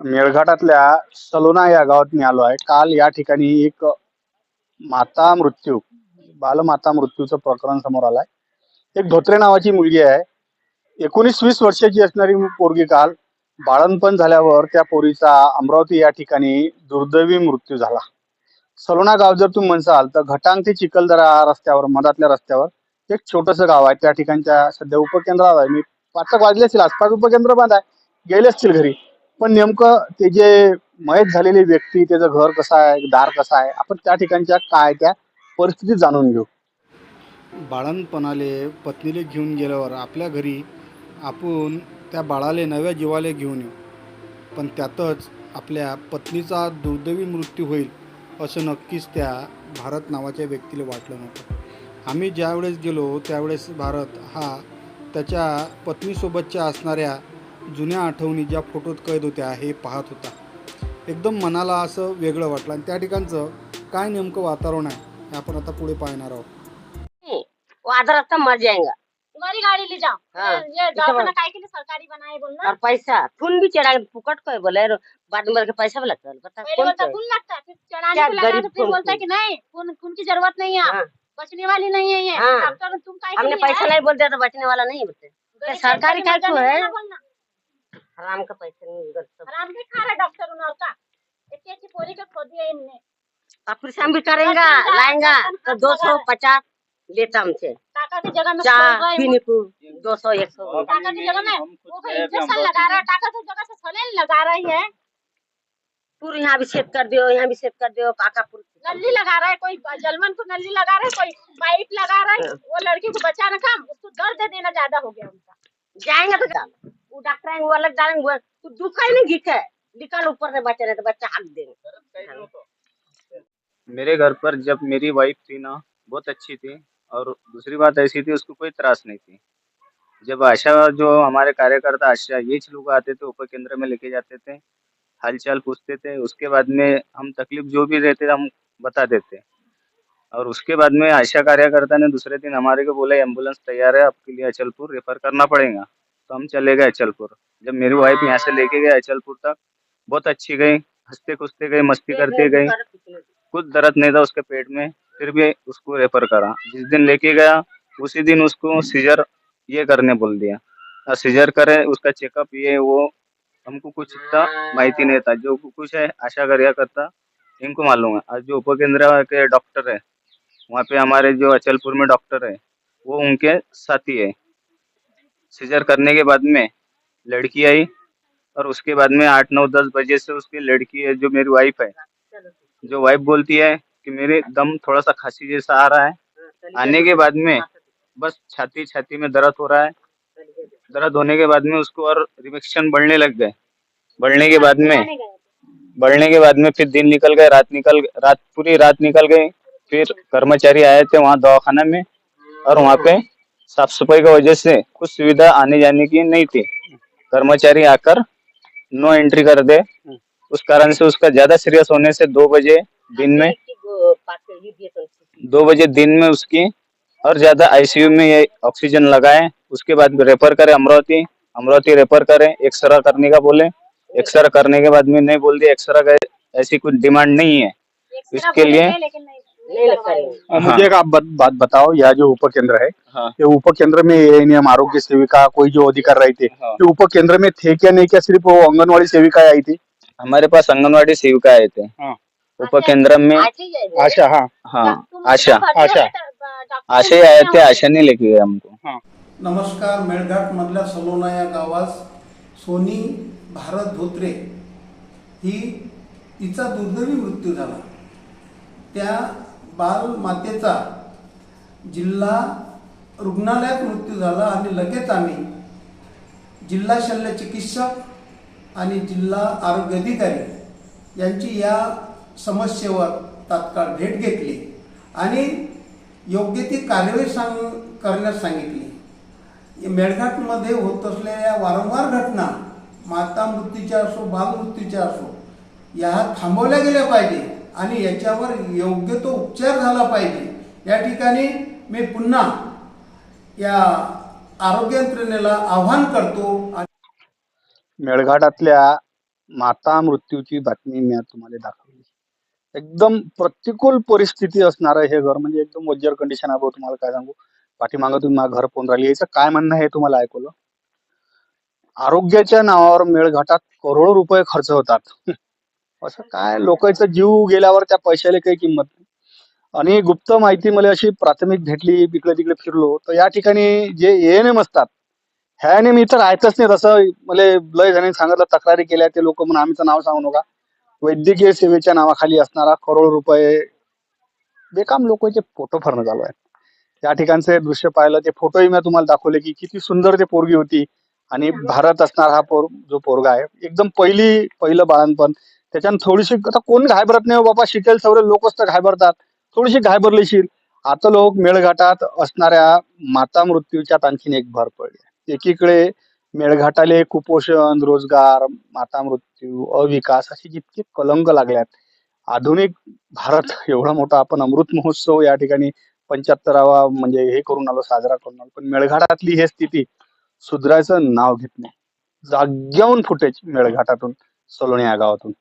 मेळघाटातल्या सलोना या गावात मी आलो आहे. काल या ठिकाणी एक माता मृत्यू बालमाता मृत्यूचं प्रकरण समोर आलंय. एक धोत्रे नावाची मुलगी आहे. एकोणीस वीस वर्षाची असणारी पोरगी काल बाळणपण झाल्यावर त्या पोरीचा अमरावती या ठिकाणी दुर्दैवी मृत्यू झाला. सलोना गाव जर तुम्ही म्हणसाल तर घटांग ते चिखलदरा रस्त्यावर मधातल्या रस्त्यावर एक छोटस गाव आहे. त्या ठिकाणच्या सध्या उपकेंद्रावर आहे. मी पाच वाजले असतील आसपास उपकेंद्र बंद आहे. गेले असतील घरी. पण नेमकं ते जे मयत झालेली व्यक्ती त्याचं घर कसं आहे दार कसं आहे आपण त्या ठिकाणच्या काय त्या परिस्थितीत जाणून घेऊ. बाळणपणाले पत्नीले घेऊन गेल्यावर आपल्या घरी आपण त्या बाळाले नव्या जीवाले घेऊन येऊ. पण त्यातच आपल्या पत्नीचा दुर्दैवी मृत्यू होईल असं नक्कीच त्या भारत नावाच्या व्यक्तीला वाटलं नव्हतं. आम्ही ज्यावेळेस गेलो त्यावेळेस भारत हा त्याच्या पत्नीसोबतच्या असणाऱ्या जुन्या आठवणी ज्या फोटोत कैद होत्या हे पाहत होता. एकदम मनाला असं वेगळं वाटलं आणि त्या ठिकाणचं काय नेमकं वातावरण आहे हे आपण आता पुढे पाहणार आहोत. नहीं, वो आधा रास्ता मर जाएगा तुम्हारी गाड़ी ले जाओ हाँ, ये- दवाखाना काय के लिए सरकारी बनाए बोलना और पैसा. खून भी चढ़ा फुकट को है बोले रो, बाद में के पैसा भी लगता है बता पहले कौन बोलता सा है? खून लगता. है फिर चढ़ाने क्या को लगा गरीब तो फिर खून- बोलता है कि नहीं खून खून की जरूरत नहीं है हाँ, बचने वाली नहीं है ये हाँ। डॉक्टर तुम काय के हमने लिए पैसा? नहीं बोल दिया तो बचने वाला नहीं बोलते. गरीब सरकारी काय को है? बोलना। हराम का पैसा नहीं गलत सब। आराम से खा रहा डॉक्टर उनर का इतनी अच्छी पूरी को खो दिया इनने। ऑपरेशन भी करेगा लाएगा तो दो सौ। पचास लेता हमसे। टाका की जगह में है पीने को दो सौ एक सौ। टाका की जगह में वो कोई इंजेक्शन लगा रहा है टाका की जगह से सलेन लगा रही है। पूरी यहाँ भी सेट कर दियो यहाँ भी सेट कर दियो काका पूरी। नली लगा रहा है कोई जलमन को नली लगा रहा है कोई पाइप लगा रहा है वो लड़की को बचाना काम उसको दर्द देना ज़्यादा हो गया उनका। जाएँगे तो वो डॉक्टर आएँगे वो अलग डालेंगे वो तो दुखा ही नहीं घिका है। निकल ऊपर से रहे तो बच्चा हक देंगे। मेरे घर पर जब मेरी वाइफ थी ना बहुत अच्छी थी और दूसरी बात ऐसी थी उसको कोई त्रास नहीं थी। जब आशा जो हमारे कार्यकर्ता आशा ये लोग आते थे उप केंद्र में लेके जाते थे हालचाल पूछते थे उसके बाद में हम तकलीफ़ जो भी रहते हम बता देते। और उसके बाद में आशा कार्यकर्ता ने दूसरे दिन हमारे को बोला एंबुलेंस तैयार है आपके लिए अचलपुर रेफर करना पड़ेगा। तो हम चले गए अचलपुर। जब मेरी वाइफ यहाँ से लेके गए अचलपुर तक बहुत अच्छी गई हँसते खुसते गए मस्ती करते गई कुछ दर्द नहीं था उसके पेट में फिर भी उसको रेफर करा। जिस दिन लेके गया उसी दिन उसको सीजर ये करने बोल दिया। सीजर करे उसका चेकअप ये वो हमको कुछ इतना माहिती नहीं था। जो कुछ है आशा कार्य करता इनको मालूम है। आज जो उपकेंद्र के डॉक्टर है वहाँ पे हमारे जो अचलपुर में डॉक्टर है वो उनके साथी है। सीजर करने के बाद में लड़की आई और उसके बाद में आठ, नौ, दस बजे से उसकी लड़की है, जो मेरी वाइफ है। जो वाइफ बोलती है कि मेरे दम थोड़ा सा खांसी जैसा आ रहा है। आने के बाद में बस छाती छाती में दर्द हो रहा है। दर्द होने के बाद में उसको और रिएक्शन बढ़ने लग गए। बढ़ने के बाद में, बढ़ने के बाद में फिर दिन निकल गए, रात निकल, रात, पूरी रात निकल गई। फिर कर्मचारी आए थे वहाँ दवाखाना में और वहाँ पे साफ़ सफ़ाई की वजह से कुछ सुविधा आने जाने की नहीं थी। कर्मचारी आकर नो एंट्री कर दे। उस कारण से उसका ज़्यादा सीरियस होने से दो बजे दिन में दो बजे दिन में उसकी और ज़्यादा आईसीयू में ये ऑक्सीजन लगाए। उसके बाद रेफर करे अमरावती। अमरावती रेफर करे एक्सरा करने का बोले। एक्सरा करने के बाद में नहीं बोल दिया। एक्सरा का ऐसी कुछ डिमांड नहीं है। इसके लिए नहीं लगता है। मुझे एक आप बत- बात बताओ यह जो उपकेंद्र है हाँ। ये उपकेंद्र में ये नियम आरोग्य सेविका कोई जो अधिकार रहे थे हाँ। ये उपकेंद्र में थे क्या नहीं क्या सिर्फ वो आंगनवाड़ी सेविकाएं आई थी? हमारे पास आंगनवाड़ी सेविका आए थे। हाँ। उप केंद्र में ही। आशा। हाँ। हाँ आशा। आशा। आशा ही आए थे आशा नहीं लेके गए हमको। नमस्कार मेळघाट मधल्या सलोना या गावास सोनी भारत धोत्रे ही तिचा दुर्दैवी मृत्यू झाला. त्या बालमातेचा जिल्हा रुग्णालयात मृत्यू झाला आणि लगेच आम्ही जिल्हा शल्य चिकित्सक आणि जिल्हा आरोग्य अधिकारी यांची या समस्येवर तात्काळ भेट घेतली आणि योग्य ती कार्यवाही सांग करण्यास सांगितली. मेळघाटमध्ये होत असलेल्या वारंवार घटना माता मृत्यूच्या असो बालमृत्यूच्या असो या थांबवल्या गेल्या पाहिजे. आणि याच्यावर योग्य तो उपचार झाला पाहिजे. या ठिकाणी मी पुन्हा या आरोग्य यंत्रणेला आव्हान करतो मेळघाटातल्या माता मृत्यूची बातमी मी तुम्हाला दाखवली. एकदम प्रतिकूल परिस्थिती असणार हे घर. म्हणजे एकदम वज्जर कंडिशन आहे तुम्हाला काय सांगू? पाठीमागं तुम्ही माझं घर पोहून राहिली. याचं काय म्हणणं हे तुम्हाला ऐकवलं? आरोग्याच्या नावावर मेळघाटात करोडो रुपये खर्च होतात. असं काय? लोकांचा जीव गेल्यावर त्या पैशाला काही किंमत नाही. आणि गुप्त माहिती मला अशी प्राथमिक भेटली इकडे तिकडे फिरलो. तर या ठिकाणी जे एन एम असतात ह्याने मी तर राहतच नाही तसं मला लय जणांनी सांगितलं तक्रारी केल्या. ते लोक म्हणून आम्हीचं नाव सांगू नका. वैद्यकीय सेवेच्या नावाखाली असणारा करोड रुपये बेकाम लोकांचे फोटो भरणं चालू आहे त्या ठिकाणचे दृश्य पाहिलं ते फोटोही मी तुम्हाला दाखवले की किती सुंदर ते पोरगी होती. आणि भारत असणार हा पोर जो पोरगा आहे एकदम पहिली पहिलं बाळणपण त्याच्यानं थोडीशी आता कोण घाबरत नाही हो बाबा शिकेल सवरे लोकच तर घाबरतात थोडीशी घाबरलीशील. आता लोक मेळघाटात असणाऱ्या माता मृत्यूच्यात आणखीन एक भर पडली. एकीकडे मेळघाटाले कुपोषण रोजगार माता मृत्यू अविकास असे जितके कलंक लागल्यात. आधुनिक भारत एवढा मोठा आपण अमृत महोत्सव या ठिकाणी पंच्याहत्तरावा म्हणजे हे करून आलो साजरा करून आलो. पण मेळघाटातली हे स्थिती सुधरायचं नाव घेत नाही. जाग्याहून फुटेज मेळघाटातून सलोणी या गावातून.